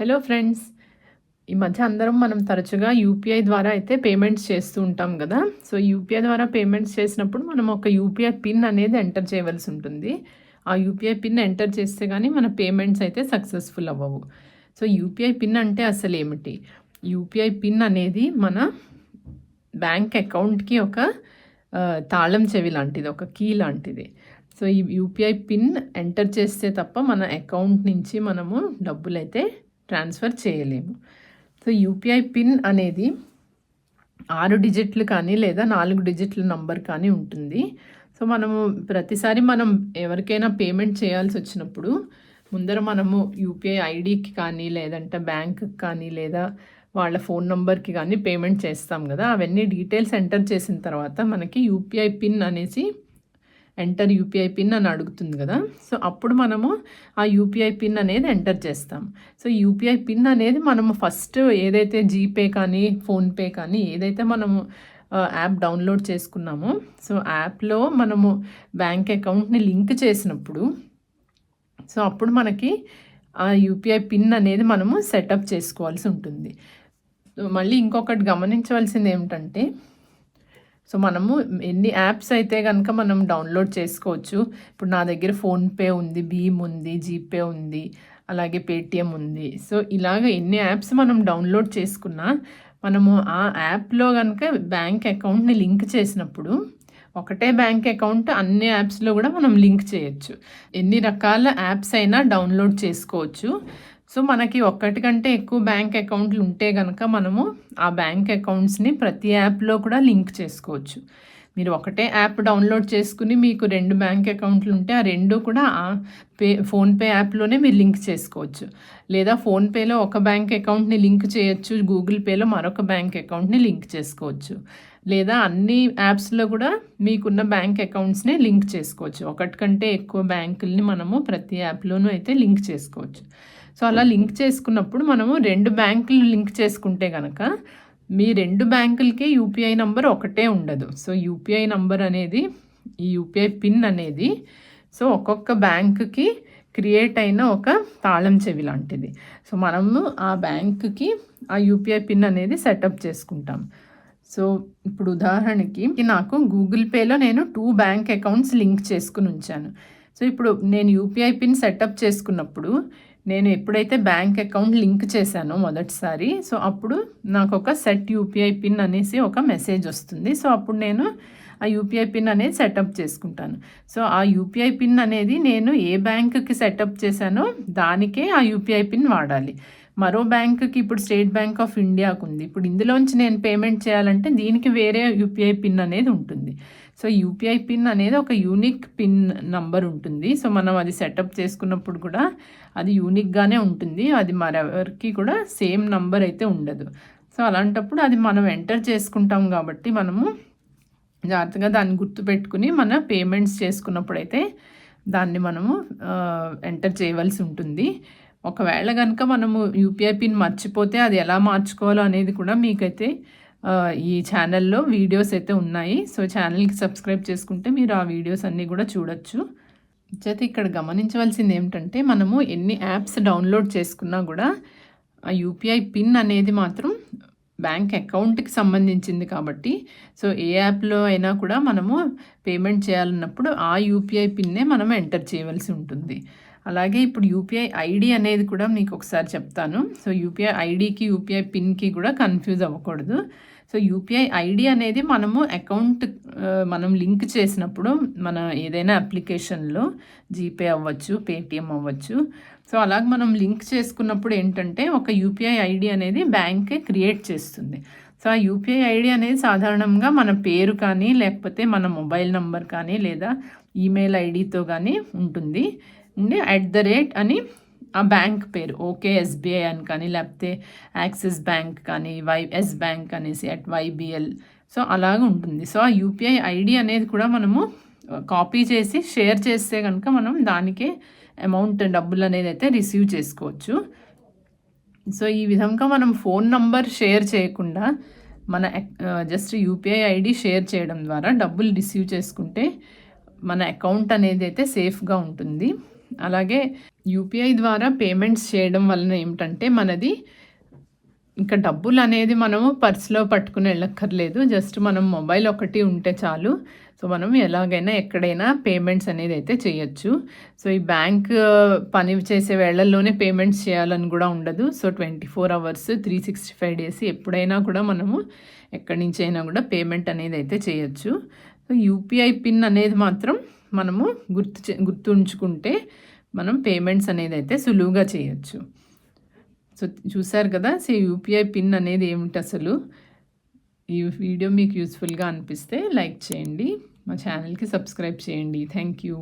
Hello friends ఈ మధ్య అందరం మనం తరచుగా యూపీఐ ద్వారా అయితే పేమెంట్స్ చేస్తూ ఉంటాం కదా. సో యూపీఐ ద్వారా పేమెంట్స్ చేసినప్పుడు మనం ఒక యూపీఐ పిన్ అనేది ఎంటర్ చేయవలసి ఉంటుంది. ఆ యూపీఐ పిన్ ఎంటర్ చేస్తే కానీ మన పేమెంట్స్ అయితే సక్సెస్ఫుల్ అవ్వవు. సో యూపీఐ పిన్ అంటే అసలు ఏమిటి? యూపీఐ పిన్ అనేది మన బ్యాంక్ అకౌంట్కి ఒక తాళం చెవి లాంటిది ఒక కీ లాంటిది. సో ఈ యూపీఐ పిన్ ఎంటర్ చేస్తే తప్ప మన అకౌంట్ నుంచి మనము డబ్బులైతే ట్రాన్స్ఫర్ చేయలేము. సో యూపీఐ పిన్ అనేది ఆరు డిజిట్లు కానీ లేదా నాలుగు డిజిట్ల నంబర్ కానీ ఉంటుంది. సో మనము ప్రతిసారి మనం ఎవరికైనా పేమెంట్ చేయాల్సి వచ్చినప్పుడు ముందర మనము యూపీఐ ఐడికి కానీ లేదంటే బ్యాంక్కి కానీ లేదా వాళ్ళ ఫోన్ నెంబర్కి కానీ పేమెంట్ చేస్తాం కదా. అవన్నీ డీటెయిల్స్ ఎంటర్ చేసిన తర్వాత మనకి యూపీఐ పిన్ అనేసి ఎంటర్ యూపీఐ పిన్ అని అడుగుతుంది కదా. సో అప్పుడు మనము ఆ యూపీఐ పిన్ అనేది ఎంటర్ చేస్తాం. సో యూపీఐ పిన్ అనేది మనము ఫస్ట్ ఏదైతే జీపే కానీ ఫోన్పే కానీ ఏదైతే మనము యాప్ డౌన్లోడ్ చేసుకున్నామో సో యాప్లో మనము బ్యాంక్ అకౌంట్ని లింక్ చేసినప్పుడు సో అప్పుడు మనకి ఆ యూపీఐ పిన్ అనేది మనము సెటప్ చేసుకోవాల్సి ఉంటుంది. సో మళ్ళీ ఇంకొకటి గమనించవలసింది ఏమిటంటే సో మనము ఎన్ని యాప్స్ అయితే కనుక మనం డౌన్లోడ్ చేసుకోవచ్చు. ఇప్పుడు నా దగ్గర ఫోన్పే ఉంది భీమ్ ఉంది జీపే ఉంది అలాగే పేటిఎం ఉంది. సో ఇలాగ ఎన్ని యాప్స్ మనం డౌన్లోడ్ చేసుకున్నా మనము ఆ యాప్లో కనుక బ్యాంక్ అకౌంట్ని లింక్ చేసినప్పుడు ఒకటే బ్యాంక్ అకౌంట్ అన్ని యాప్స్లో కూడా మనం లింక్ చేయొచ్చు. ఎన్ని రకాల యాప్స్ అయినా డౌన్లోడ్ చేసుకోవచ్చు. సో మనకి ఒక్కటి కంటే ఎక్కువ బ్యాంక్ అకౌంట్లు ఉంటే కనుక మనము ఆ బ్యాంక్ అకౌంట్స్ని ప్రతి యాప్లో కూడా లింక్ చేసుకోవచ్చు. మీరు ఒకటే యాప్ డౌన్లోడ్ చేసుకుని మీకు రెండు బ్యాంక్ అకౌంట్లు ఉంటే ఆ రెండు కూడా ఆ పే ఫోన్పే యాప్లోనే మీరు లింక్ చేసుకోవచ్చు. లేదా ఫోన్పేలో ఒక బ్యాంక్ అకౌంట్ని లింక్ చేయొచ్చు గూగుల్ పేలో మరొక బ్యాంక్ అకౌంట్ని లింక్ చేసుకోవచ్చు. లేదా అన్ని యాప్స్లో కూడా మీకున్న బ్యాంక్ అకౌంట్స్ని లింక్ చేసుకోవచ్చు. ఒకటి కంటే ఎక్కువ బ్యాంకుల్ని మనము ప్రతి యాప్లోనూ అయితే లింక్ చేసుకోవచ్చు. సో అలా లింక్ చేసుకున్నప్పుడు మనము రెండు బ్యాంకులు లింక్ చేసుకుంటే కనుక మీ రెండు బ్యాంకులకి యూపీఐ నంబర్ ఒకటే ఉండదు. సో యూపీఐ నంబర్ అనేది ఈ యూపీఐ పిన్ అనేది సో ఒక్కొక్క బ్యాంకుకి క్రియేట్ అయిన ఒక తాళం చెవి లాంటిది. సో మనము ఆ బ్యాంకుకి ఆ యూపీఐ పిన్ అనేది సెటప్ చేసుకుంటాం. సో ఇప్పుడు ఉదాహరణకి నాకు గూగుల్ పేలో నేను టూ బ్యాంక్ అకౌంట్స్ లింక్ చేసుకుని ఉంచాను. సో ఇప్పుడు నేను యూపీఐ పిన్ సెటప్ చేసుకున్నప్పుడు నేను ఎప్పుడైతే బ్యాంక్ అకౌంట్ లింక్ చేశానో మొదటిసారి సో అప్పుడు నాకు ఒక సెట్ యూపీఐ పిన్ అనేసి ఒక మెసేజ్ వస్తుంది. సో అప్పుడు నేను ఆ యూపీఐ పిన్ అనేది సెటప్ చేసుకుంటాను. సో ఆ యూపీఐ పిన్ అనేది నేను ఏ బ్యాంకుకి సెటప్ చేశానో దానికే ఆ యూపీఐ పిన్ వాడాలి. మరో బ్యాంకుకి ఇప్పుడు స్టేట్ బ్యాంక్ ఆఫ్ ఇండియాకు ఉంది ఇప్పుడు ఇందులోంచి నేను పేమెంట్ చేయాలంటే దీనికి వేరే యూపీఐ పిన్ అనేది ఉంటుంది. సో యూపీఐ పిన్ అనేది ఒక యూనిక్ పిన్ నంబర్ ఉంటుంది. సో మనం అది సెటప్ చేసుకున్నప్పుడు కూడా అది యూనిక్గానే ఉంటుంది. అది మరెవరికి కూడా సేమ్ నంబర్ అయితే ఉండదు. సో అలాంటప్పుడు అది మనం ఎంటర్ చేసుకుంటాం కాబట్టి మనము జాగ్రత్తగా దాన్ని గుర్తుపెట్టుకుని మన పేమెంట్స్ చేసుకున్నప్పుడైతే దాన్ని మనము ఎంటర్ చేయవలసి ఉంటుంది. ఒకవేళ కనుక మనము యూపీఐ పిన్ మర్చిపోతే అది ఎలా మార్చుకోవాలో అనేది కూడా మీకైతే ఈ ఛానల్లో వీడియోస్ అయితే ఉన్నాయి. సో ఛానల్కి సబ్స్క్రైబ్ చేసుకుంటే మీరు ఆ వీడియోస్ అన్నీ కూడా చూడొచ్చు. అయితే ఇక్కడ గమనించవలసింది ఏమిటంటే మనము ఎన్ని యాప్స్ డౌన్లోడ్ చేసుకున్నా కూడా ఆ యూపీఐ పిన్ అనేది మాత్రం బ్యాంక్ అకౌంట్కి సంబంధించింది కాబట్టి సో ఏ యాప్లో అయినా కూడా మనము పేమెంట్ చేయాలన్నప్పుడు ఆ యూపీఐ పిన్నే మనం ఎంటర్ చేయవలసి ఉంటుంది. అలాగే ఇప్పుడు యూపీఐ ఐడి అనేది కూడా మీకు ఒకసారి చెప్తాను. సో యూపీఐ ఐడికి యూపీఐ పిన్కి కూడా కన్ఫ్యూజ్ అవ్వకూడదు. సో యూపీఐ ఐడి అనేది మనము అకౌంట్ మనం లింక్ చేసినప్పుడు మన ఏదైనా అప్లికేషన్లో జీపే అవ్వచ్చు పేటిఎం అవ్వచ్చు. సో అలాగ మనం లింక్ చేసుకున్నప్పుడు ఏంటంటే ఒక యూపీఐ ఐడి అనేది బ్యాంకే క్రియేట్ చేస్తుంది. సో ఆ యూపీఐ ఐడి అనేది సాధారణంగా మన పేరు కానీ లేకపోతే మన మొబైల్ నంబర్ కానీ లేదా ఈమెయిల్ ఐడితో కానీ ఉంటుంది. అంటే అట్ ద రేట్ అని ఆ బ్యాంక్ పేరు ఓకే ఎస్బీఐ అని కానీ లేకపోతే యాక్సిస్ బ్యాంక్ కానీ వై ఎస్ బ్యాంక్ అనేసి అట్ వైబిఎల్. సో అలాగ ఉంటుంది. సో ఆ యూపీఐ ఐడి అనేది కూడా మనము కాపీ చేసి షేర్ చేస్తే కనుక మనం దానికే అమౌంట్ డబ్బులు అనేది అయితే రిసీవ్ చేసుకోవచ్చు. సో ఈ విధంగా మనం ఫోన్ నంబర్ షేర్ చేయకుండా మన జస్ట్ యూపీఐ ఐడి షేర్ చేయడం ద్వారా డబ్బులు రిసీవ్ చేసుకుంటే మన అకౌంట్ అనేది అయితే సేఫ్గా ఉంటుంది. అలాగే యూపీఐ ద్వారా పేమెంట్స్ చేయడం వలన ఏమిటంటే మనది ఇంకా డబ్బులు అనేది మనము పర్స్లో పట్టుకుని వెళ్ళక్కర్లేదు. జస్ట్ మనం మొబైల్ ఒకటి ఉంటే చాలు. సో మనం ఎలాగైనా ఎక్కడైనా పేమెంట్స్ అనేది అయితే చేయొచ్చు. సో ఈ బ్యాంక్ పని చేసే వేళల్లోనే పేమెంట్స్ చేయాలని కూడా ఉండదు. So twenty four hours three sixty five days ఎప్పుడైనా కూడా మనము ఎక్కడి నుంచి అయినా కూడా పేమెంట్ అనేది అయితే చేయొచ్చు. సో యూపీఐ పిన్ అనేది మాత్రం మనము గుర్తు గుర్తుంచుకుంటే మనం పేమెంట్స్ అనేది అయితే సులువుగా చేయొచ్చు. సో చూసారు కదా సో యూపీఐ పిన్ అనేది ఏమిటి అసలు? ఈ వీడియో మీకు యూస్ఫుల్గా అనిపిస్తే లైక్ చేయండి మా ఛానల్కి సబ్స్క్రైబ్ చేయండి. Thank you.